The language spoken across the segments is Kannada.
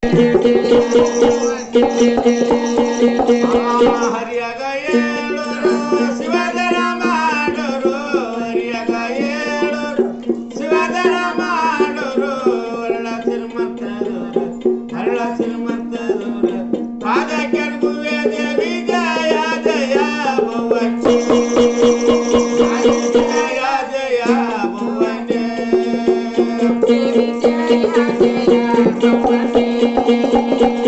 ಿ ಹರ್ಯ ಗಾಯ ಶಿವದ ರಾಮ ಹರ್ಯ ಗಯ ಶಿವ ಶ್ರೀಮಂತ ಹರಡ ಶ್ರೀಮಂತ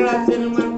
ela tá uma